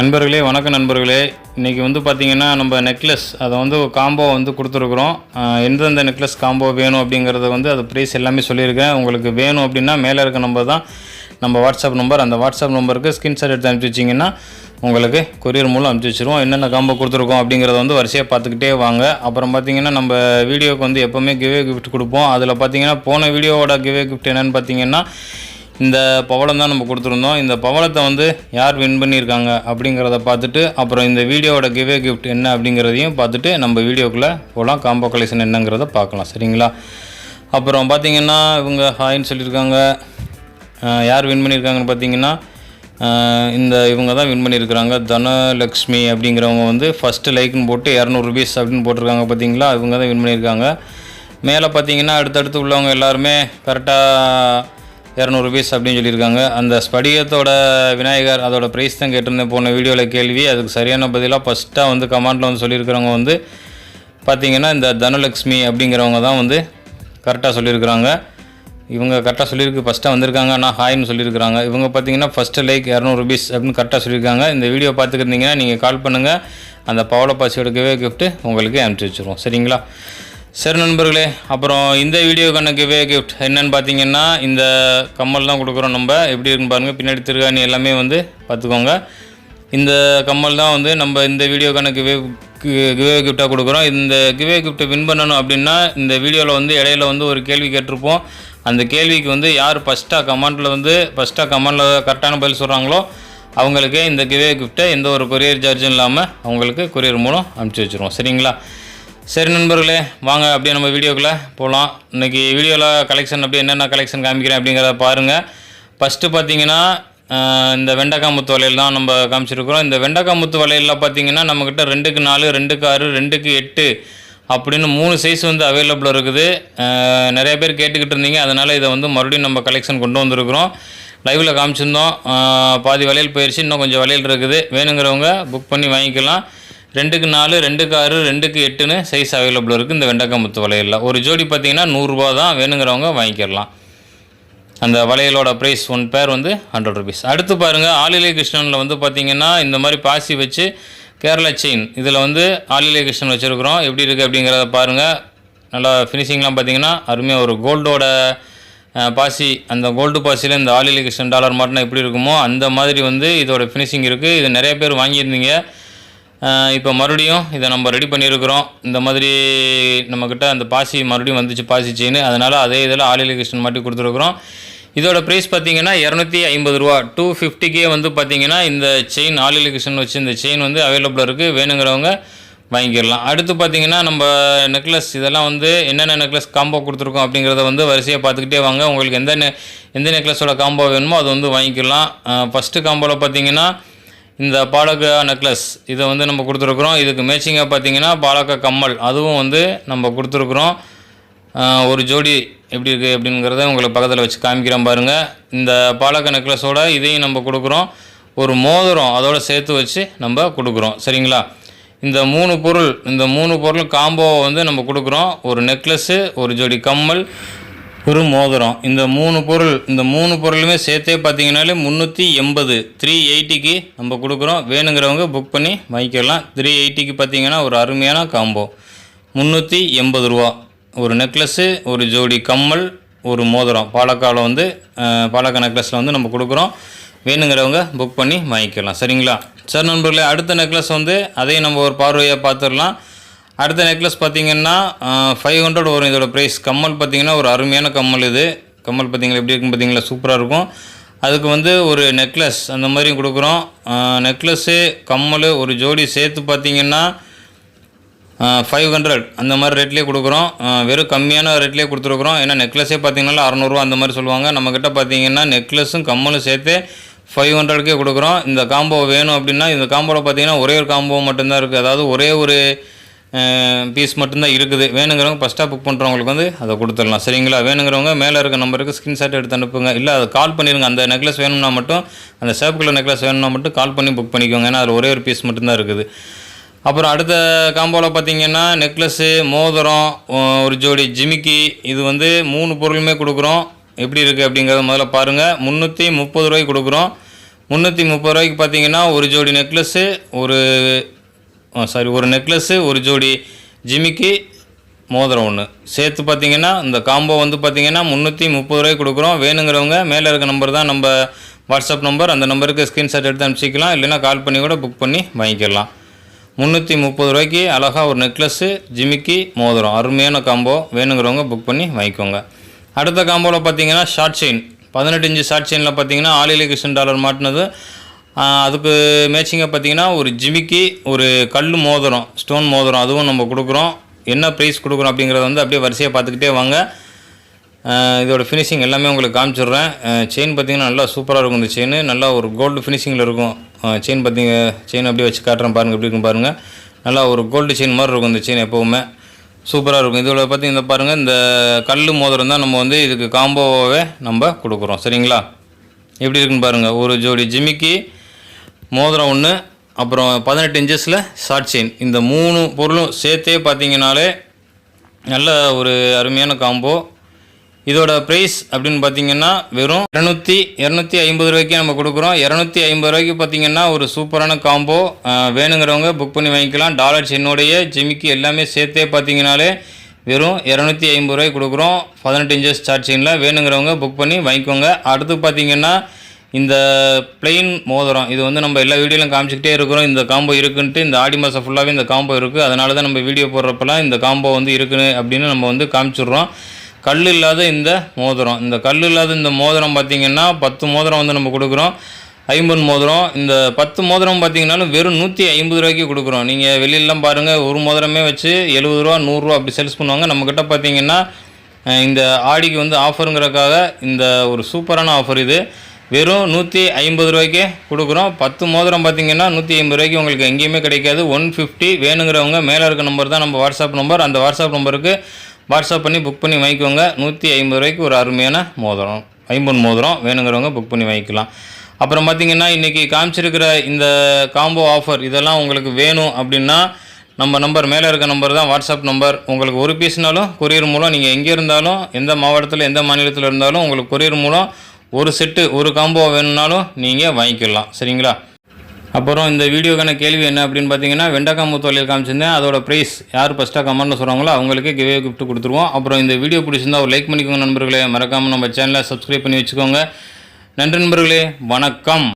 நண்பர்களே வணக்கம் நண்பர்களே. இன்றைக்கி வந்து பார்த்திங்கன்னா நம்ம நெக்லஸ் அதை வந்து காம்போ வந்து கொடுத்துருக்குறோம். எந்தெந்த நெக்லஸ் காம்போ வேணும் அப்படிங்கிறத வந்து அது ப்ரைஸ் எல்லாமே சொல்லியிருக்கேன். உங்களுக்கு வேணும் அப்படின்னா மேலே இருக்க நம்பர் தான் நம்ம வாட்ஸ்அப் நம்பர் அந்த வாட்ஸ்அப் நம்பருக்கு ஸ்கிரீன்ஷாட் எடுத்து அனுப்பிச்சி வச்சிங்கன்னா உங்களுக்கு கொரியர் மூலம் அனுப்பிச்சி வச்சிருவோம். என்னென்ன காம்போ கொடுத்துருக்கோம் அப்படிங்கிறத வந்து வரிசையாக பார்த்துக்கிட்டே வாங்க. அப்புறம் பார்த்தீங்கன்னா நம்ம வீடியோக்கு வந்து எப்போவுமே கிவே கிஃப்ட் கொடுப்போம். அதில் பார்த்தீங்கன்னா போன வீடியோவோட கிவே கிஃப்ட் என்னென்னு பார்த்தீங்கன்னா இந்த பவளம் தான் நம்ம கொடுத்துருந்தோம். இந்த பவளத்தை வந்து யார் வின் பண்ணியிருக்காங்க அப்படிங்கிறத பார்த்துட்டு அப்புறம் இந்த வீடியோவோட கிவே கிஃப்ட் என்ன அப்படிங்கிறதையும் பார்த்துட்டு நம்ம வீடியோக்குள்ளே போகலாம் காம்போ கலெக்ஷன் என்னங்கிறத பார்க்கலாம். சரிங்களா? அப்புறம் பார்த்திங்கன்னா இவங்க ஹாய்ன்னு சொல்லியிருக்காங்க. யார் வின் பண்ணியிருக்காங்கன்னு பார்த்தீங்கன்னா இந்த இவங்க தான் வின் பண்ணியிருக்கிறாங்க. தனலக்ஷ்மி அப்படிங்கிறவங்க வந்து ஃபஸ்ட்டு லைக்னு போட்டு இரநூறு ருபீஸ் அப்படின்னு போட்டிருக்காங்க பார்த்தீங்களா? இவங்க தான் வின் பண்ணியிருக்காங்க. மேலே பார்த்தீங்கன்னா அடுத்தடுத்து உள்ளவங்க எல்லாருமே கரெக்டாக இரநூறு ருபீஸ் அப்படின்னு சொல்லியிருக்காங்க. அந்த ஸ்படிகத்தோட விநாயகர் அதோட ப்ரைஸ் தான் கேட்டிருந்தேன். போன வீடியோவில் கேள்வி. அதுக்கு சரியான பதிலாக ஃபஸ்ட்டாக வந்து கமெண்ட்டில் வந்து சொல்லியிருக்கிறவங்க வந்து பார்த்தீங்கன்னா இந்த தனலக்ஷ்மி அப்படிங்கிறவங்க தான் வந்து கரெக்டாக சொல்லியிருக்கிறாங்க. இவங்க கரெக்டாக சொல்லியிருக்கு ஃபஸ்ட்டாக வந்திருக்காங்க. ஆனால் ஹாய்னு சொல்லியிருக்கிறாங்க. இவங்க பார்த்தீங்கன்னா ஃபஸ்ட்டு லைக் இரநூறு ருபீஸ் அப்படின்னு கரெக்டாக சொல்லியிருக்காங்க. இந்த வீடியோ பார்த்துக்கிருந்தீங்கன்னா நீங்கள் கால் பண்ணுங்கள் அந்த பவள பாசி எடுக்கவே கிஃப்ட்டு உங்களுக்கு அனுப்பிச்சி வச்சுருவோம். சரிங்களா? சரி நண்பர்களே அப்புறம் இந்த வீடியோக்கான கிவே கிஃப்ட் என்னென்னு பார்த்தீங்கன்னா இந்த கம்மல் தான் கொடுக்குறோம் நம்ம. எப்படி இருக்குன்னு பாருங்கள் பின்னாடி திருகாணி எல்லாமே வந்து பார்த்துக்கோங்க. இந்த கம்மல் தான் வந்து நம்ம இந்த வீடியோக்கான கிவே கிவே கிஃப்டாக கொடுக்குறோம். இந்த கிவே கிஃப்ட்டை வின் பண்ணணும் அப்படின்னா இந்த வீடியோவில் வந்து இடையில வந்து ஒரு கேள்வி கேட்டிருப்போம். அந்த கேள்விக்கு வந்து யார் ஃபஸ்ட்டாக கமெண்ட்டில் வந்து ஃபஸ்ட்டாக கமெண்டில் கரெக்டான பதில் சொல்கிறாங்களோ அவங்களுக்கு இந்த கிவே கிஃப்ட்டை எந்த ஒரு கொரியர் சார்ஜும் இல்லாமல் அவங்களுக்கு கொரியர் மூலம் அனுப்பிச்சி வச்சுருவோம். சரிங்களா? சரி நண்பர்களே வாங்க அப்படியே நம்ம வீடியோக்குள்ளே போகலாம் இன்றைக்கி வீடியோவில் கலெக்ஷன் அப்படியே என்னென்ன கலெக்ஷன் காமிக்கிறேன் அப்படிங்கிறத பாருங்கள் ஃபஸ்ட்டு பார்த்தீங்கன்னா இந்த வெண்டக்காய் முத்து வளையல் தான் நம்ம காமிச்சிருக்கிறோம். இந்த வெண்டக்காய் முத்து வலையில் பார்த்தீங்கன்னா நம்மக்கிட்ட ரெண்டுக்கு நாலு ரெண்டுக்கு ஆறு ரெண்டுக்கு எட்டு அப்படின்னு மூணு சைஸ் வந்து அவைலபிள் இருக்குது. நிறைய பேர் கேட்டுக்கிட்டு இருந்தீங்க. அதனால் இதை வந்து மறுபடியும் நம்ம கலெக்ஷன் கொண்டு வந்திருக்கிறோம். லைவில் காமிச்சிருந்தோம். பாதி வளையல் போயிடுச்சு இன்னும் கொஞ்சம் வளையல் இருக்குது. வேணுங்கிறவங்க புக் பண்ணி வாங்கிக்கலாம். ரெண்டுக்கு நாலு ரெண்டுக்கு ஆறு ரெண்டுக்கு எட்டுன்னு சைஸ் அவைலபிள் இருக்குது இந்த வெண்டக்காய் முத்து வளையலில். ஒரு ஜோடி பார்த்தீங்கன்னா நூறுரூவா தான் வேணுங்கிறவங்க வாங்கிக்கலாம். அந்த வளையலோட ப்ரைஸ் ஒன் பேர் வந்து ஹண்ட்ரட் ருபீஸ் அடுத்து பாருங்கள் ஆலிலே கிருஷ்ணனில் வந்து பார்த்தீங்கன்னா இந்த மாதிரி பாசி வச்சு கேரளா செயின். இதில் வந்து ஆலிலே கிருஷ்ணன் வச்சுருக்குறோம். எப்படி இருக்குது அப்படிங்கிறத பாருங்கள் நல்லா ஃபினிஷிங்லாம் பார்த்தீங்கன்னா அருமையாக ஒரு கோல்டோட பாசி. அந்த கோல்டு பாசியில் இந்த ஆலிலே கிருஷ்ணன் டாலர் மாட்டினா எப்படி இருக்குமோ அந்த மாதிரி வந்து இதோட ஃபினிஷிங் இருக்குது இது நிறைய பேர் வாங்கியிருந்தீங்க. இப்போ மறுபடியும் இதை நம்ம ரெடி பண்ணியிருக்கிறோம். இந்த மாதிரி நம்மக்கிட்ட அந்த பாசி மறுபடியும் வந்துச்சு பாசி செயின் அதனால் அதே இதில் ஆலிலி கிருஷ்ணன் மாட்டி கொடுத்துருக்குறோம். இதோட ப்ரைஸ் பார்த்தீங்கன்னா இரநூத்தி ஐம்பது ரூபா. டூ ஃபிஃப்டிக்கே வந்து பார்த்தீங்கன்னா இந்த செயின் ஆலிலி கிருஷ்ணன் வச்சு இந்த செயின் வந்து அவைலபிளாக இருக்குது வேணுங்கிறவங்க வாங்கிடலாம். அடுத்து பார்த்தீங்கன்னா நம்ம நெக்லஸ் இதெல்லாம் வந்து என்னென்ன நெக்லஸ் காம்போ கொடுத்துருக்கோம் அப்படிங்கிறத வந்து வரிசையாக பார்த்துக்கிட்டே வாங்க. உங்களுக்கு எந்த நெ எந்த நெக்லஸோட காம்போ வேணுமோ அது வந்து வாங்கிக்கலாம். ஃபஸ்ட்டு காம்போவில் பார்த்தீங்கன்னா இந்த பாலக்கா நெக்லஸ் இதை வந்து நம்ம கொடுத்துருக்குறோம். இதுக்கு மேட்சிங்காக பார்த்தீங்கன்னா பாலக்கா கம்மல் அதுவும் வந்து நம்ம கொடுத்துருக்குறோம். ஒரு ஜோடி எப்படி இருக்குது அப்படிங்கிறத உங்களுக்கு பக்கத்தில் வச்சு காமிக்கிறோம் பாருங்கள் இந்த பாலக்கா நெக்லஸோட இதையும் நம்ம கொடுக்குறோம். ஒரு மோதிரம் அதோடு சேர்த்து வச்சு நம்ம கொடுக்குறோம். சரிங்களா? இந்த மூணு பொருள் இந்த மூணு பொருள் காம்போவை வந்து நம்ம கொடுக்குறோம். ஒரு நெக்லஸ்ஸு ஒரு ஜோடி கம்மல் ஒரு மோதிரம். இந்த மூணு பொருள் இந்த மூணு பொருளுமே சேர்த்தே பார்த்தீங்கனாலே முந்நூற்றி எண்பது. த்ரீ எயிட்டிக்கு நம்ம கொடுக்குறோம். வேணுங்கிறவங்க புக் பண்ணி வாங்கிக்கலாம். த்ரீ எயிட்டிக்கு பார்த்தீங்கன்னா ஒரு அருமையான காம்போ முந்நூற்றி எண்பது ரூபா. ஒரு நெக்லஸ்ஸு ஒரு ஜோடி கம்மல் ஒரு மோதிரம். பாலக்காவில் வந்து பாலக்கா நெக்லஸில் வந்து நம்ம கொடுக்குறோம். வேணுங்கிறவங்க புக் பண்ணி வாங்கிக்கலாம். சரிங்களா? சரி நண்பர்களே அடுத்த நெக்லஸ் வந்து அதையும் நம்ம ஒரு பார்வையாக பார்த்துடலாம். அடுத்த நெக்லஸ் பார்த்தீங்கன்னா ஃபைவ் ஹண்ட்ரட் வரும். இதோட ப்ரைஸ் கம்மல் பார்த்தீங்கன்னா ஒரு அருமையான கம்மல் இது. கம்மல் பார்த்தீங்களா எப்படி இருக்கும் பார்த்தீங்களா சூப்பராக இருக்கும். அதுக்கு வந்து ஒரு நெக்லஸ் அந்த மாதிரியும் கொடுக்குறோம். நெக்லஸ்ஸு கம்மல் ஒரு ஜோடி சேர்த்து பார்த்தீங்கன்னா ஃபைவ் ஹண்ட்ரட் அந்த மாதிரி ரேட்லேயே கொடுக்குறோம். வெறும் கம்மியான ரேட்லேயே கொடுத்துருக்குறோம். ஏன்னா நெக்லஸே பார்த்தீங்கன்னா அறநூறுவா அந்த மாதிரி சொல்லுவாங்க. நம்மக்கிட்ட பார்த்தீங்கன்னா நெக்லஸும் கம்மலும் சேர்த்து ஃபைவ் ஹண்ட்ரட்க்கே கொடுக்குறோம். இந்த காம்போ வேணும் அப்படின்னா இந்த காம்போவில் பார்த்தீங்கன்னா ஒரே ஒரு காம்போ மட்டும்தான் இருக்குது அதாவது ஒரே ஒரு பீஸ் மட்டும்தான் இருக்குது. வேணுங்கிறவங்க ஃபஸ்ட்டாக புக் பண்ணுறவங்களுக்கு வந்து அதை கொடுத்துடலாம். சரிங்களா? வேணுங்கிறவங்க மேலே இருக்க நம்பருக்கு ஸ்க்ரீன்ஷாட் எடுத்து அனுப்புங்க. இல்லை அதை கால் பண்ணிடுங்க அந்த நெக்லஸ் வேணும்னா மட்டும் அந்த சேப் கலர் நெக்லஸ் வேணும்னா மட்டும் கால் பண்ணி புக் பண்ணிக்கோங்க. ஏன்னா அதில் ஒரே ஒரு பீஸ் மட்டும்தான் இருக்குது. அப்புறம் அடுத்த காம்போவில் பார்த்தீங்கன்னா நெக்லஸ்ஸு மோதிரம் ஒரு ஜோடி ஜிமிக்கி. இது வந்து மூணு பொருளுமே கொடுக்குறோம். எப்படி இருக்குது அப்படிங்கிறத முதல்ல பாருங்கள் முந்நூற்றி முப்பது ரூபாய்க்கு கொடுக்குறோம். முந்நூற்றி முப்பது ரூபாய்க்கு பார்த்தீங்கன்னா ஒரு ஜோடி நெக்லஸ்ஸு ஒரு சாரி ஒரு நெக்லஸ்ஸு ஒரு ஜோடி ஜிமிக்கி மோதிரம் ஒன்று சேர்த்து பார்த்தீங்கன்னா இந்த காம்போ வந்து பார்த்தீங்கன்னா முந்நூற்றி முப்பது ரூபாய்க்கு கொடுக்குறோம். வேணுங்கிறவங்க மேலே இருக்க நம்பர் தான் நம்ம வாட்ஸ்அப் நம்பர் அந்த நம்பருக்கு ஸ்க்ரீன்ஷாட் எடுத்து அனுப்பிச்சிக்கலாம். இல்லைன்னா கால் பண்ணி கூட புக் பண்ணி வாங்கிக்கலாம். முந்நூற்றி முப்பது ரூபாய்க்கு அழகாக ஒரு நெக்லஸ்ஸு ஜிமிக்கி மோதிரம். அருமையான காம்போ வேணுங்கிறவங்க புக் பண்ணி வாங்கிக்கோங்க. அடுத்த காம்போவில் பார்த்தீங்கன்னா ஷார்ட் செயின் பதினெட்டு இன்ச்சு ஷார்ட் செயினில் பார்த்தீங்கன்னா ஆலிலி கிருஷ்ணன் டாலர் மாட்டினது. அதுக்கு மேட்சிங்காக பார்த்தீங்கன்னா ஒரு ஜிமிக்கி ஒரு கல் மோதிரம் ஸ்டோன் மோதிரம் அதுவும் நம்ம கொடுக்குறோம். என்ன ப்ரைஸ் கொடுக்குறோம் அப்படிங்கிறத வந்து அப்படியே வரிசையாக பார்த்துக்கிட்டே வாங்க. இதோட ஃபினிஷிங் எல்லாமே உங்களுக்கு காமிச்சிடுறேன். செயின் பார்த்தீங்கன்னா நல்லா சூப்பராக இருக்கும் இந்த செயின் நல்லா ஒரு கோல்டு ஃபினிஷிங்கில் இருக்கும். செயின் பார்த்தீங்க செயின் அப்படியே வச்சு காட்டுறேன் பாருங்கள் எப்படி இருக்கும் பாருங்கள் நல்லா ஒரு கோல்டு செயின் மாதிரி இருக்கும் இந்த செயின் எப்போவுமே. சூப்பராக இருக்கும். இதோட பார்த்தீங்கன்னா பாருங்கள் இந்த கல் மோதிரம் தான் நம்ம வந்து இதுக்கு காம்போவே நம்ம கொடுக்குறோம். சரிங்களா? எப்படி இருக்குன்னு பாருங்கள் ஒரு ஜோடி ஜிமிக்கி மோதிரம் ஒன்று அப்புறம் பதினெட்டு இன்ச்சஸில் ஷார்ட் செயின் இந்த மூணு பொருளும் சேர்த்தே பார்த்தீங்கனாலே நல்ல ஒரு அருமையான காம்போ இதோட ப்ரைஸ் அப்படின்னு பார்த்தீங்கன்னா வெறும் இரநூத்தி இரநூத்தி ஐம்பது ரூபாய்க்கு நம்ம கொடுக்குறோம். இரநூத்தி ஐம்பது ரூபாய்க்கு பார்த்தீங்கன்னா ஒரு சூப்பரான காம்போ வேணுங்கிறவங்க புக் பண்ணி வாங்கிக்கலாம். டாலர் சென்னுடைய ஜிமிக்கி எல்லாமே சேர்த்தே பார்த்தீங்கனாலே வெறும் இரநூத்தி ஐம்பது ரூபாய்க்கு கொடுக்குறோம். பதினெட்டு இன்ச்சஸ் சார்ஜ் செயினில் வேணுங்கிறவங்க புக் பண்ணி வாங்கிக்கோங்க. அடுத்து பார்த்தீங்கன்னா இந்த பிளெயின் மோதிரம் இது வந்து நம்ம எல்லா வீடியோலையும் காமிச்சிக்கிட்டே இருக்கிறோம். இந்த காம்போ இருக்குன்ட்டு இந்த ஆடி மாதம் ஃபுல்லாகவே இந்த காம்போ இருக்குது அதனால தான் நம்ம வீடியோ போடுறப்பெல்லாம் இந்த காம்போ வந்து இருக்குன்னு அப்படின்னு நம்ம வந்து காமிச்சிடுறோம். கல் இல்லாத இந்த மோதிரம். இந்த கல் இல்லாத இந்த மோதிரம் பார்த்திங்கன்னா பத்து மோதிரம் வந்து நம்ம கொடுக்குறோம். ஐம்பது மோதிரம். இந்த பத்து மோதிரம் பார்த்தீங்கன்னாலும் வெறும் நூற்றி ஐம்பது ரூபாய்க்கு கொடுக்குறோம். நீங்கள் வெளியிலலாம் பாருங்கள் ஒரு மோதிரமே வச்சு எழுபது ரூபா நூறுரூவா அப்படி சேல்ஸ் பண்ணுவாங்க. நம்மக்கிட்ட பார்த்தீங்கன்னா இந்த ஆடிக்கு வந்து ஆஃபருங்கிறக்காக இந்த ஒரு சூப்பரான ஆஃபர் இது. வெறும் நூற்றி ஐம்பது ரூபாய்க்கே கொடுக்குறோம். பத்து மோதிரம் பார்த்தீங்கன்னா நூற்றி ஐம்பது ரூபாய்க்கு உங்களுக்கு எங்கேயுமே கிடைக்காது. ஒன் ஃபிஃப்டி வேணுங்கிறவங்க மேலே இருக்க நம்பர் தான் நம்ம வாட்ஸ்அப் நம்பர் அந்த வாட்ஸ்அப் நம்பருக்கு வாட்ஸ்அப் பண்ணி புக் பண்ணி வாங்கிக்கோங்க. நூற்றி ஐம்பது ரூபாய்க்கு ஒரு அருமையான மோதிரம். ஐம்பது மோதிரம் வேணுங்கிறவங்க புக் பண்ணி வாங்கிக்கலாம். அப்புறம் பார்த்தீங்கன்னா இன்றைக்கி காமிச்சிருக்கிற இந்த காம்போ ஆஃபர் இதெல்லாம் உங்களுக்கு வேணும் அப்படின்னா நம்ம நம்பர் மேலே இருக்க நம்பர் தான் வாட்ஸ்அப் நம்பர் உங்களுக்கு ஒரு பீஸ்னாலும் கொரியர் மூலம் நீங்கள் எங்கே இருந்தாலும் எந்த மாவட்டத்தில் எந்த மாநிலத்தில் இருந்தாலும் உங்களுக்கு கொரியர் மூலம் ஒரு செட்டு ஒரு காம்போ வேணும்னாலும் நீங்கள் வாங்கிக்கலாம். சரிங்களா? அப்புறம் இந்த வீடியோக்கான கேள்வி என்ன அப்படின்னு பார்த்தீங்கன்னா வெண்டக்காய் முத்தொழில் காமிச்சிருந்தேன். அதோட ப்ரைஸ் யார் ஃபஸ்ட்டாக கமெண்ட்டில் சொல்கிறாங்களோ அவங்களுக்கு கிவே கிஃப்ட் கொடுத்துருவோம். அப்புறம் இந்த வீடியோ பிடிச்சிருந்தா ஒரு லைக் பண்ணிக்கோங்க நண்பர்களே. மறக்காமல் நம்ம சேனலை சப்ஸ்கிரைப் பண்ணி வச்சுக்கோங்க. நன்றி நண்பர்களே. வணக்கம்.